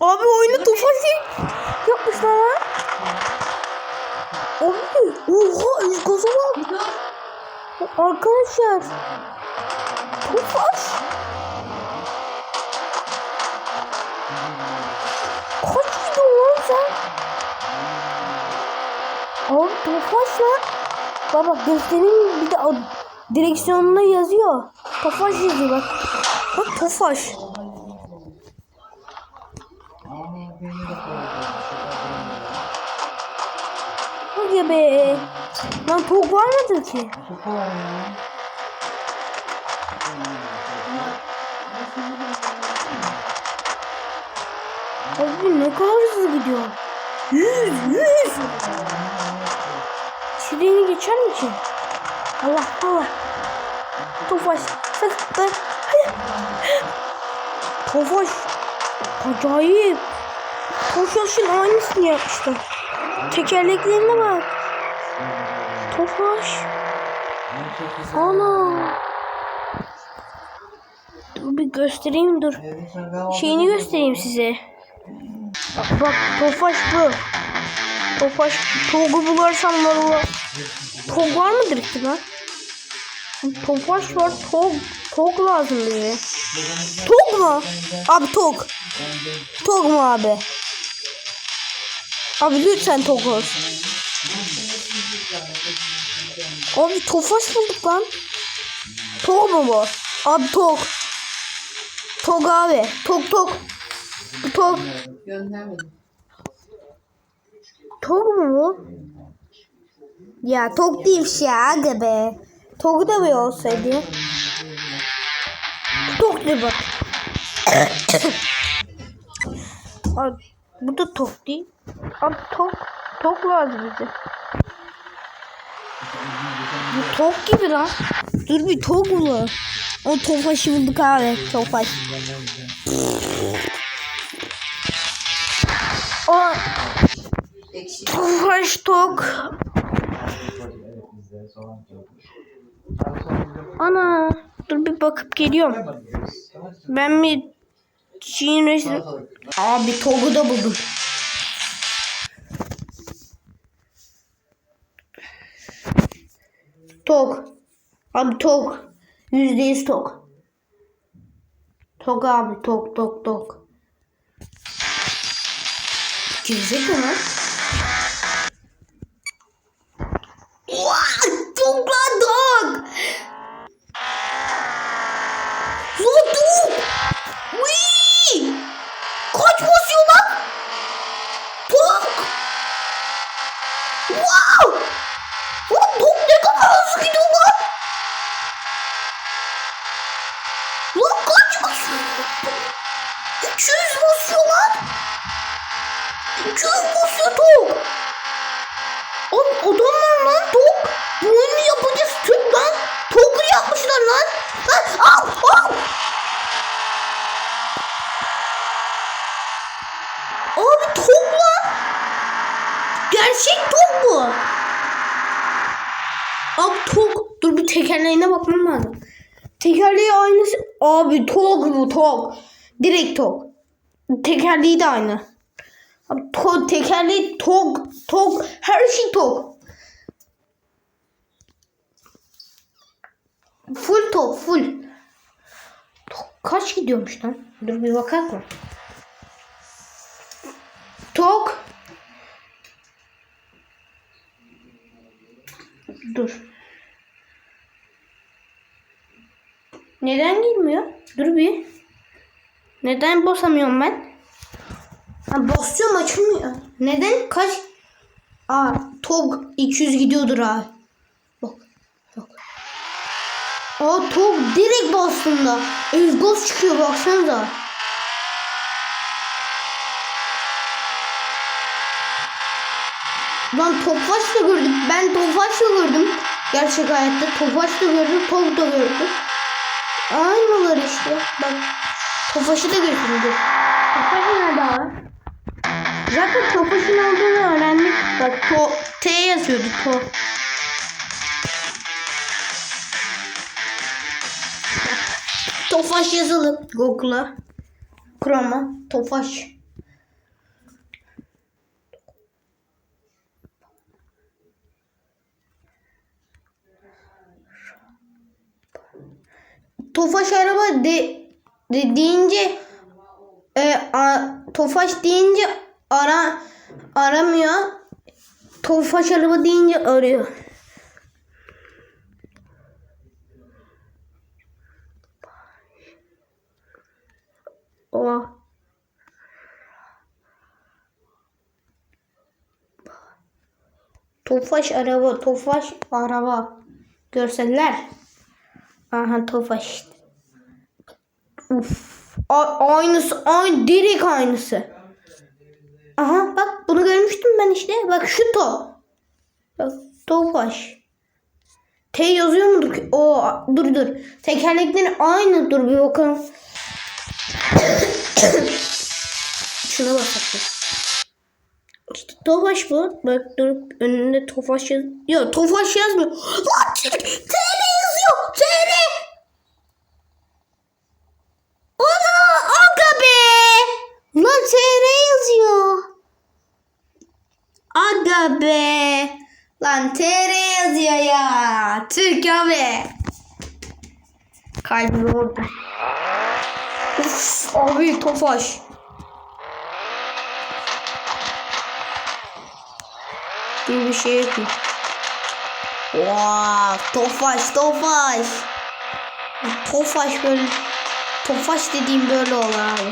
Abi oyunu Tofaş'ı yapmışlar lan. Abi oha gaza bak. Arkadaşlar. Sen? Abi Tofaş lan. Baba göstereyim bir de direksiyonunda yazıyor. Tofaş yazıyor bak. Bak Tofaş. Be. Lan tok var mıdır ki? Abi ne kadar hızlı gidiyor. Yüz, yüz. Şuraya geçer mi ki? Allah Allah. Tofaş. Hadi. Tofaş. Acayip. Tofaş'ın aynısını yapmışlar. Tekerleklerine bak. Tofaş. Ana. Dur bir göstereyim dur. Şeyini göstereyim size. Bak, bak Tofaş bu. Tofaş Tog'u bularsam var o. Tog var mıdır ki lan? Tofaş var. Tog. Tog lazım bize. Tog mu? Abi Tog. Tog mu abi? Abi lütfen Tog olsun. Abi Tofaş bulduk lan. Tog mu bu? Abi Tog. Tog abi. Tog Tog. Tog. Göndermedim. Tog mu bu? Ya Tog değilmiş ya aga be. Tog da bir olsaydı. Tog de bak. Abi, bu da Tog değil. Abi Tog. Tog lazım bize. Bu Tog gibi lan. Dur bir Tog mu? O Tofaş'ı bulduk abi. Tofaş. O. Tofaş Tog. Ana dur bir bakıp geliyorum. Ben mi Çin resmi... Abi Tog'u da buldum. Tog. Abi Tog. Yüzde yüz Tog. Tog abi Tog Tog Tog. Gelecek mi? Hızlı gidiyor lan? Lan kaç basıyor? 200 basıyor lan. 200 basıyor. Oğlum adamlar lan Tog. Bu oyunu yapacağız Türk lan. Tog'u yapmışlar lan. Lan al al. Abi Tog lan. Gerçek bu. Abi Tog. Dur bir tekerleğine bakmam lazım. Tekerleği aynısı. Abi Tog bu Tog. Direkt Tog. Tekerleği de aynı. Abi to tekerleği Tog. Tog. Her şey Tog. Full Tog. Full. Tog kaç gidiyormuş lan? Dur bir bakalım mı? Tok. Dur. Neden girmiyor? Dur bir. Neden basamıyorum ben? Ha, basıyorum açılmıyor. Neden? Kaç? Aa, TOG 200 gidiyordur abi. Bak. Bak. Aa, TOG direkt bastığında. Evgaz çıkıyor baksanıza. Lan Tofaş da gördüm. Ben Tofaş da gördüm. Gerçek hayatta Tofaş da gördüm. Tog da gördüm. Aynılar işte. Bak. Tofaş'ı da götürdü. Tofaş nerede abi? Zaten Tofaş'ın olduğunu öğrendik. Bak to, T yazıyordu to. Tofaş yazalım Google'a. Chrome'a. Tofaş. Tofaş araba de, de deyince e, a, Tofaş deyince ara aramıyor. Tofaş araba deyince arıyor. O. Tofaş araba, Tofaş araba. Görseller. Aha Tofaş. Uf. A- aynısı, aynı direkt aynısı. Aha bak bunu görmüştüm ben işte. Bak şu to. Bak Tofaş. T yazıyor mudur? O dur dur. Tekerlekleri aynı dur bir bakalım. Şuna bakalım. İşte Tofaş bu. Bak dur önünde Tofaş yaz. Yok Tofaş yazmıyor. Yazıyor. TR. Ana aga be. Lan TR yazıyor. Aga be. Lan TR yazıyor ya. Türk abi. Kalbim orada. Uf, abi Tofaş. gibi bir şey yapayım. Wow, Tofaş, Tofaş. Tofaş böyle, Tofaş dediğim böyle olur abi.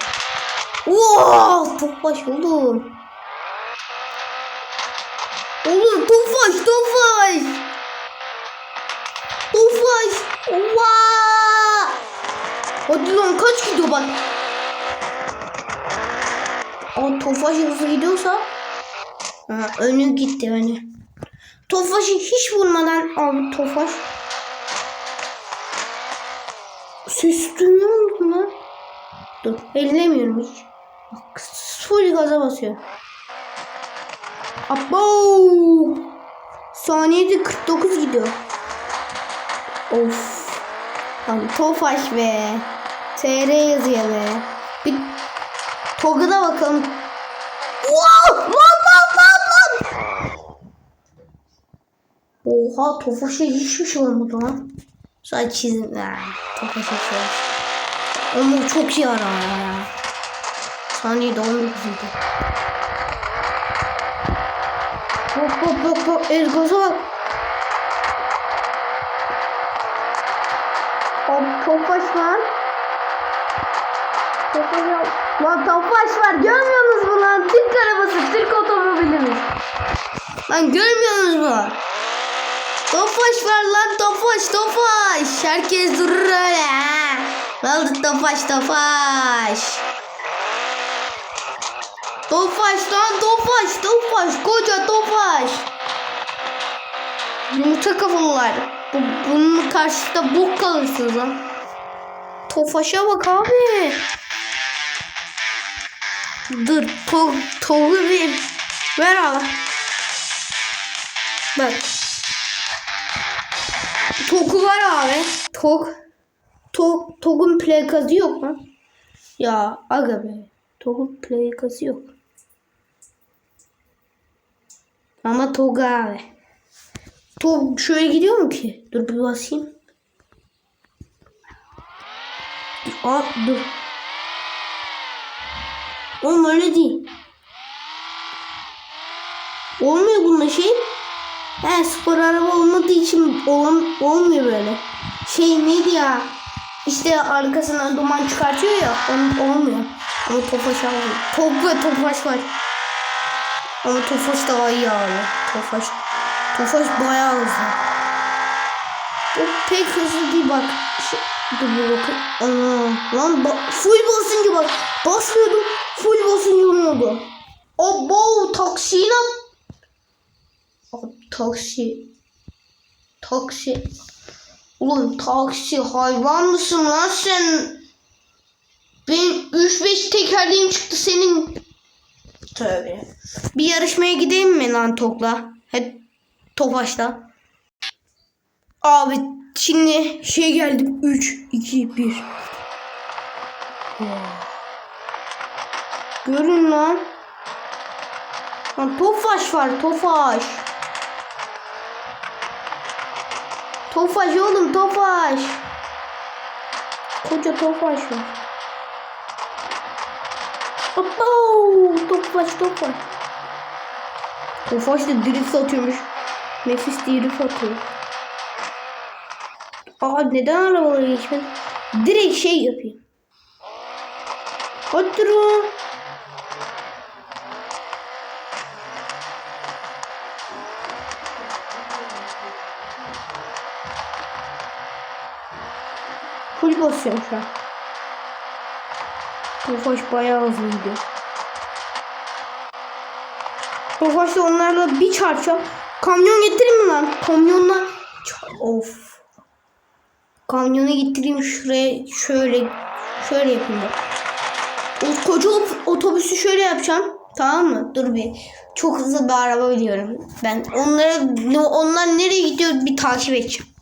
Wow, Tofaş oğlum. Oğlum Tofaş, Tofaş. Tofaş. Wow. Hadi lan kaç gidiyor bak. Ama Tofaş hızlı gidiyorsa Ha, önü gitti önü. Tofaş'ı hiç vurmadan abi Tofaş. Ses duyuyor musun lan? Dur ellemiyorum hiç. Bak full gaza basıyor. Abo! Saniyede 49 gidiyor. Of. Lan Tofaş be. TR yazıyor be. Bir Tog'a bakalım. Wow! Lan lan lan lan! Oha Tofaş'a hiçbir şey olmadı lan. Sadece çizim. Tofaş'a şey. Ama çok iyi ara ya. Saniyede 19 idi. Bak bak bak bak Ezgaz'a bak. Abi Tofaş lan. Tofaş ya. Lan Tofaş var görmüyor musunuz bu lan? Türk arabası, Türk otomobilimiz. Lan görmüyor musunuz bu? Tofaş var lan Tofaş Tofaş. Herkes durur öyle. Ne oldu Tofaş Tofaş? Tofaş lan Tofaş Tofaş koca Tofaş. Yumurta kafalılar. Bu, bunun karşısında bok kalırsınız lan. Tofaş'a bak abi. Dur to togu bir ver ala. Bak. Var abi. Tog. Tog, Tog'un plakası yok mu? Ya aga be. Tog'un plakası yok. Ama Tog abi. Tog şöyle gidiyor mu ki? Dur bir basayım. Aa dur. Oğlum öyle değil. Olmuyor bunda şey. He spor araba olmadığı için olam, olmuyor böyle. Şey neydi ya? İşte arkasından duman çıkartıyor ya. Onun olmuyor. Ama Tofaş abi. Top ve Tofaş var. Ama Tofaş daha iyi abi. Tofaş. Tofaş bayağı hızlı. O pek hızlı değil bak. Şey, dur bir bakın. Ana. Lan ba- full basınca bak. Basmıyordum. Full basınca olmuyordu. Abo taksiyle taksi. Taksi. Ulan taksi hayvan mısın lan sen? Benim 3-5 tekerleğim çıktı senin. Tövbe. Bir yarışmaya gideyim mi lan Tok'la? Hep Tofaş'la. Abi şimdi şey geldim. 3, 2, 1. Görün lan. Lan Tofaş var Tofaş. Tofaş oğlum Tofaş. Koca tofaş var. Hoppa! Tofaş tofaş. Tofaş da drift atıyormuş. Nefis drift atıyor. Aa neden arabalara geçmedi? Direkt şey yapayım. Hadi durun. Basıyorum şu an. Tofaş bayağı hızlı gidiyor. Tofaş'la onlarla bir çarpacağım. Kamyon getireyim mi lan? Kamyonla... Of. Kamyonu getireyim şuraya şöyle şöyle yapayım. O koca ot- otobüsü şöyle yapacağım. Tamam mı? Dur bir. Çok hızlı bir araba biliyorum. Ben onları onlar nereye gidiyor bir takip edeceğim.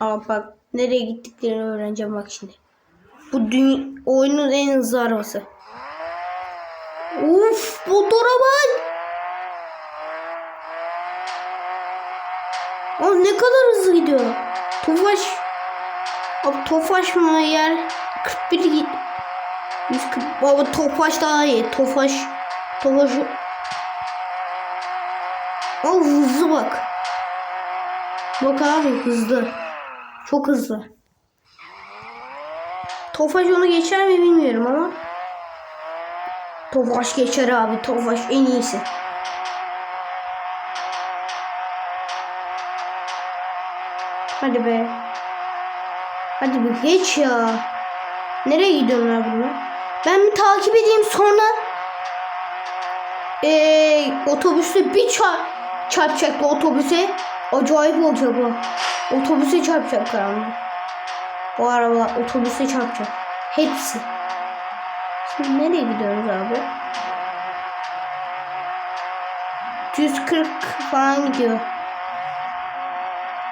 Aa bak nereye gittiklerini öğreneceğim bak şimdi. Bu dün oyunun en hızlı arabası. Uf motora bak. Aa, ne kadar hızlı gidiyor. Tofaş. Abi Tofaş mı yer? 41 git. 140. Baba Tofaş daha iyi. Tofaş. Tofaş. Aa hızlı bak. Bak abi hızlı. Çok hızlı. Tofaş onu geçer mi bilmiyorum ama. Tofaş geçer abi. Tofaş en iyisi. Hadi be. Hadi bir geç ya. Nereye gidiyorlar bunlar? Ben bir takip edeyim sonra ee, otobüste bir çarp çarpacak bu otobüse. Acayip olacak bu. Otobüse çarpacaklar ama. Bu araba otobüse çarpacak. Hepsi. Şimdi nereye gidiyoruz abi? 140 falan gidiyor.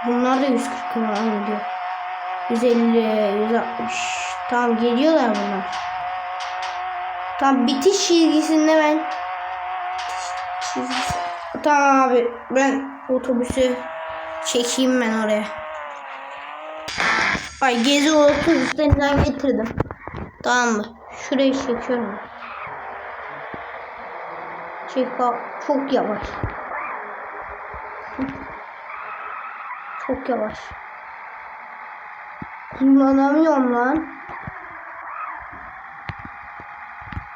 Bunlar da 140 falan gidiyor. 150, 160. Tamam geliyorlar bunlar. Tam bitiş çizgisinde ben çizgisi. Tamam abi ben otobüsü çekeyim ben oraya. Ay gezi otobüslerinden getirdim. Tamam mı? Şurayı çekiyorum. Çek. Çok yavaş. Çok yavaş. Kullanamıyorum lan.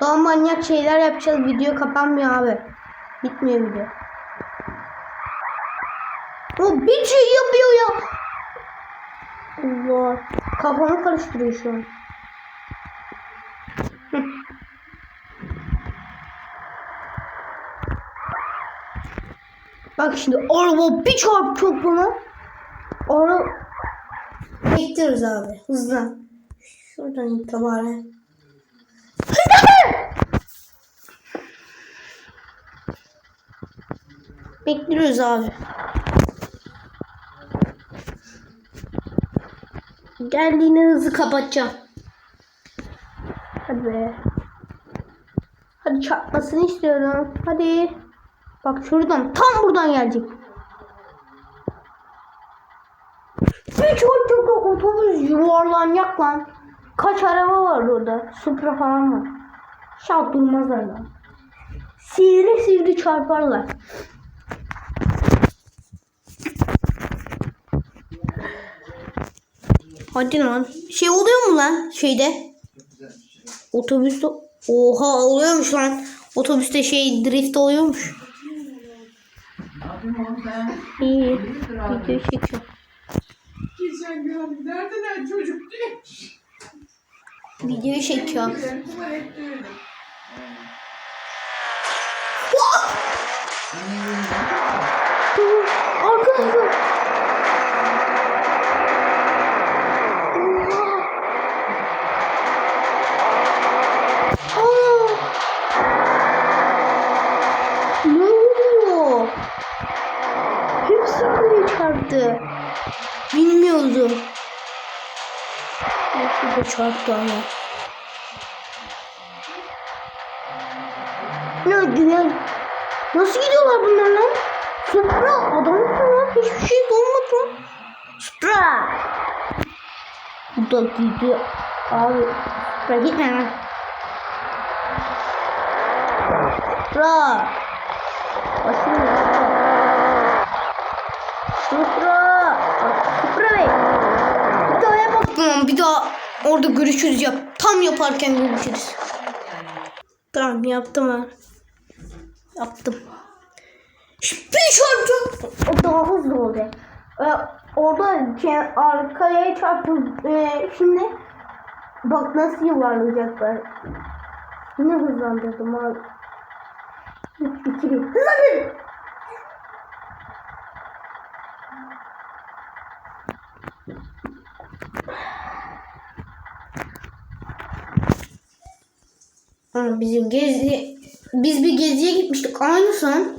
Daha manyak şeyler yapacağız. Video kapanmıyor abi. Bitmiyor video. O bir şey yapıyor ya. Allah. Kafamı karıştırıyor şu an. Bak şimdi araba bir çarpacak buna. Ara bekliyoruz abi. Hızlan. Şuradan itibaren. Bekliyoruz abi. Geldiğinde hızı kapatacağım. Hadi be. Hadi çarpmasını istiyorum. Hadi. Bak şuradan tam buradan gelecek. Bir çocuk otobüs yuvarlanacak lan. Kaç araba var orada? Supra falan var. Şart durmazlar lan. Sivri sivri çarparlar. Hadi lan. Şey oluyor mu lan şeyde? Otobüste Oha oluyormuş lan. Otobüste şey drift oluyormuş. İyi. Video çekiyorum. Geçen gün neredeler çocuk öyle. Dur, Arkadaşlar. Çarptı. Bilmiyordum. Hepsi de çarptı ama. Ne güzel. Nasıl gidiyorlar bunlar lan? Supra adam lan? Hiçbir şey olmadı lan. Supra. Bu da gidiyor. Abi. Bırak gitme lan. Supra. Başım. Supra. Supra Bey. Bir daha yap. Tamam bir daha orada görüşürüz yap. Tam yaparken görüşürüz. Tamam yaptım ha. Yaptım. Şimdi çarptım. O daha hızlı olacak. Ee, orada şey, arkaya çarptım. Ee, şimdi bak nasıl yuvarlayacaklar. Yine hızlandırdım abi. 3, 2, 1. Hızlandır. Bizim gezi biz bir geziye gitmiştik aynısı.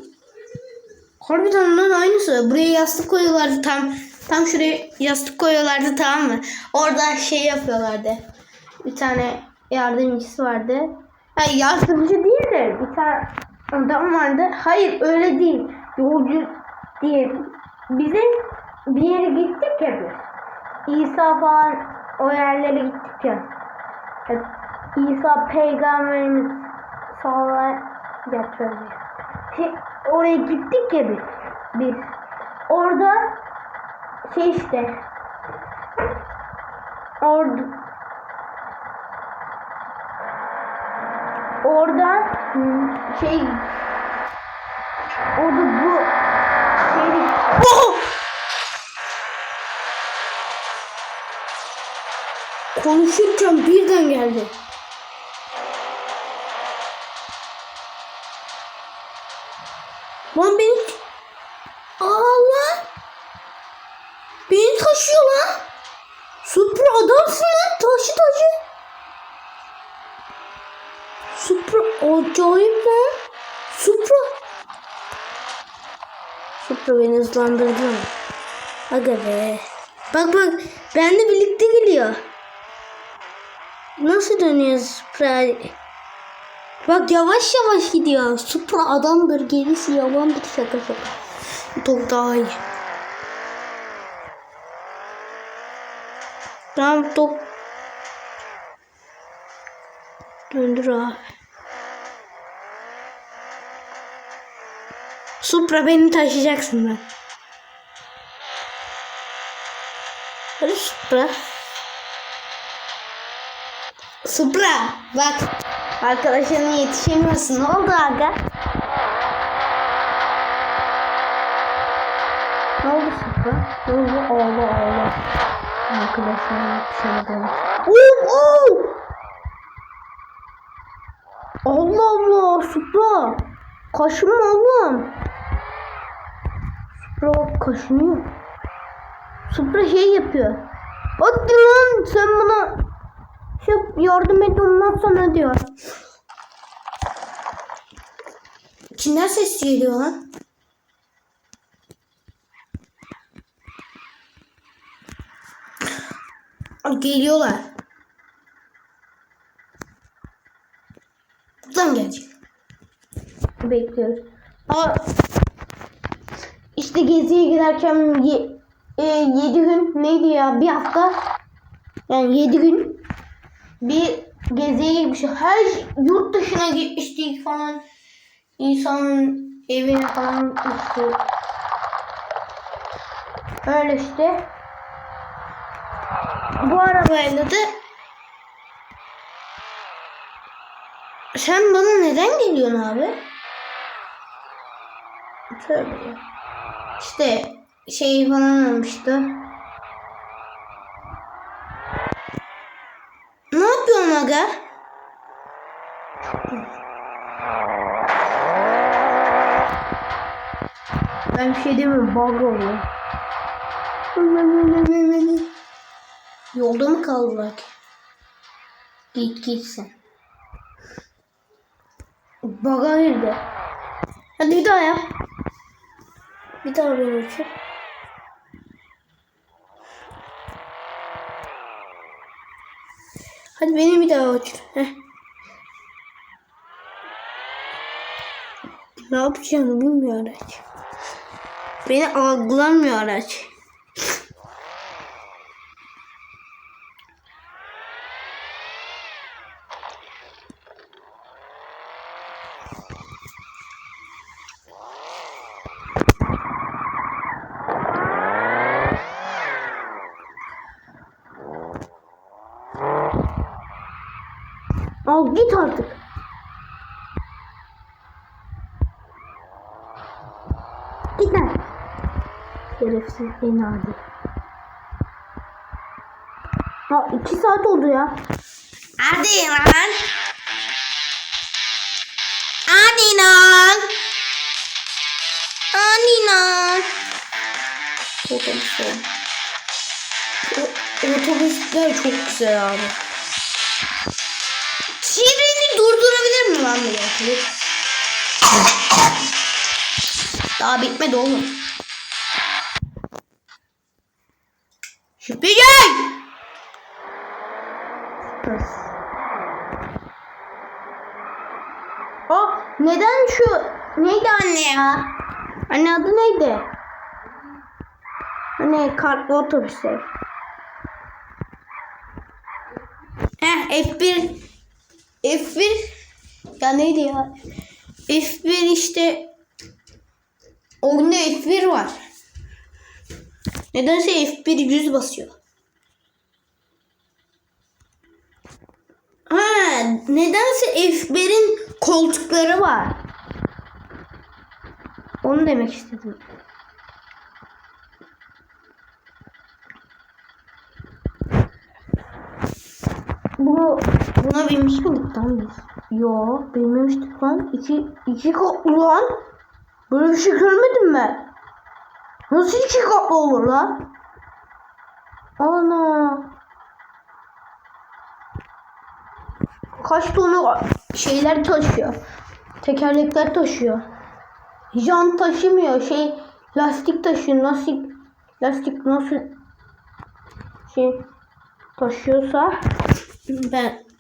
Harbiden lan aynısı. Buraya yastık koyuyorlardı tam. Tam şuraya yastık koyuyorlardı tamam mı? Orada şey yapıyorlardı. Bir tane yardımcısı vardı. Hayır yardımcı değil de bir tane adam vardı. Hayır öyle değil. Yolcu değil. Bizim bir yere gittik ya biz. İsa falan o yerlere gittik ya. Evet, İsa peygamberimiz sağlar yapıyor. Şey, oraya gittik ya biz. Biz. Orada şey işte orada orada şey orada bu şey konuşurken birden geldi. Lan beni Allah beni taşıyor lan. Supra adamsın lan taşı taşı. Supra acayip lan. Supra. Supra beni hızlandırdı. lan. Aga be. Bak bak benle birlikte geliyor. Nasıl dönüyor Supra? Bak yavaş yavaş gidiyor. Supra adamdır gerisi yalandır şaka şaka. Çok daha iyi. Tamam top. Döndür abi. Supra beni taşıyacaksın lan. Hadi Supra. Supra bak. Arkadaşlarına yetişemiyorsun. Ne oldu aga? Ne oldu Supra? Ne oldu? Allah Allah. Arkadaşlarına yetişemedim. Oo, oo! Allah Allah Supra. Kaşınma oğlum. Supra bak kaşınıyor. Supra şey yapıyor. Hadi lan sen bana yap, yardım et ondan sonra diyor. İçinden ses geliyor lan. Geliyorlar. Buradan gelecek. Bekliyoruz. Aa, işte geziye giderken ye, e, yedi gün neydi ya bir hafta yani yedi gün bir geziye gitmiş. Her yurt dışına gitmiştik falan. İnsanın evine falan gitmiştik. Öyle işte. Bu arabayla da sen bana neden geliyorsun abi? Tövbe. İşte şey falan olmuştu. Ne yapıyorsun aga? Ben bir şey demiyorum. Bug oluyor. Yolda mı kaldılar ki? Git git sen. Bug'a girdi. Hadi bir daha yap. Bir daha beni uçur. Hadi beni bir daha uçur. Heh. Ne yapacağını bilmiyor araç. Beni algılamıyor araç. Abi git artık. Git lan. Şerefsiz beni hadi. Ha iki saat oldu ya. Hadi lan. Hadi lan. Hadi lan. Otobüsler. O- Otobüsler çok güzel abi. Lan bir otobüs? Daha bitmedi oğlum. Şüphecek! Aa neden şu neydi anne ya? Anne adı neydi? Hani kartlı otobüsler. Heh F1 F1 ya neydi ya? F1 işte oyunda F1 var. Nedense F1 100 basıyor. Ha, nedense F1'in koltukları var. Onu demek istedim. Bu buna binmiş miydik lan biz? Yo binmemiştik lan. İki, iki katlı lan. Böyle bir şey görmedim ben. Nasıl iki katlı olur lan? Ana. Kaç tonu şeyler taşıyor. Tekerlekler taşıyor. Jant taşımıyor. Şey lastik taşıyor. Lastik lastik nasıl şey taşıyorsa Ben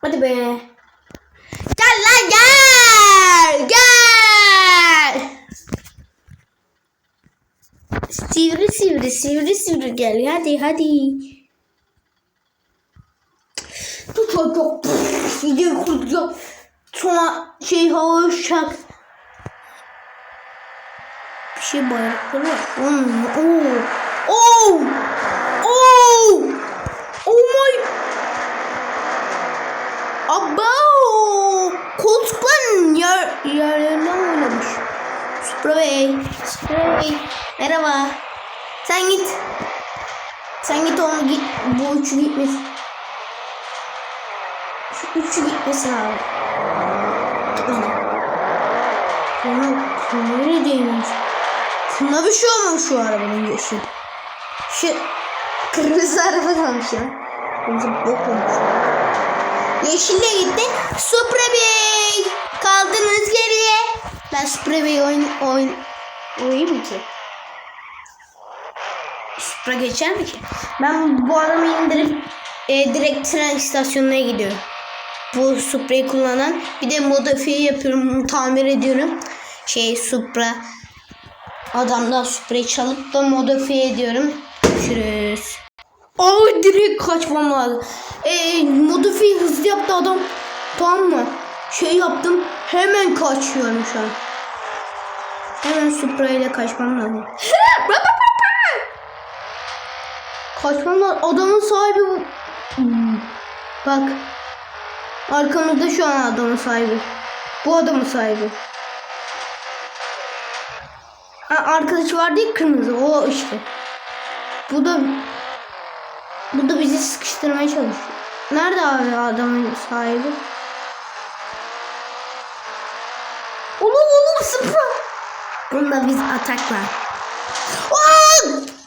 Hadi be. Gel lan gel. Gel. Sivri sivri sivri sivri gel. Hadi hadi. Tut tut. Gidiyor kurtuluyor. Sonra şey hava. Bir şey bayrakları var. Hmm, Oo. Oo. Oo. Oh my Aba! Koltukların yer, yerlerinden oynamış. Supra Bey. Supra Bey. Merhaba. Sen git. Sen git onu git. Bu üçü gitmesin. Şu üçü gitmesin abi. Kına, kına değmiş. Kına bir şey olmamış şu arabanın yeşil. Şu kırmızı araba kalmış ya. Kırmızı bok olmuş. Yeşille gitti. Supra Bey. Kaldınız geriye. Ben Supra Bey oyun oyun oynayayım ki? Supra geçer mi ki? Ben bu adamı indirip e, direkt tren istasyonuna gidiyorum. Bu Supra'yı kullanan bir de modifiye yapıyorum, tamir ediyorum. Şey Supra adamdan Supra'yı çalıp da modifiye ediyorum. Görüşürüz. Ay direkt kaçmam lazım. Ee, modifiye hızlı yaptı adam. Tamam mı? Şey yaptım. Hemen kaçıyorum şu an. Hemen Supra ile kaçmam lazım. kaçmam lazım. Adamın sahibi bu. Bak. Arkamızda şu an adamın sahibi. Bu adamın sahibi. Ha, arkadaşı vardı ya kırmızı. O işte. Bu da bu da bizi sıkıştırmaya çalışıyor. Nerede abi adamın sahibi? Oğlum oğlum sıfır. Bunda biz atakla. Aa!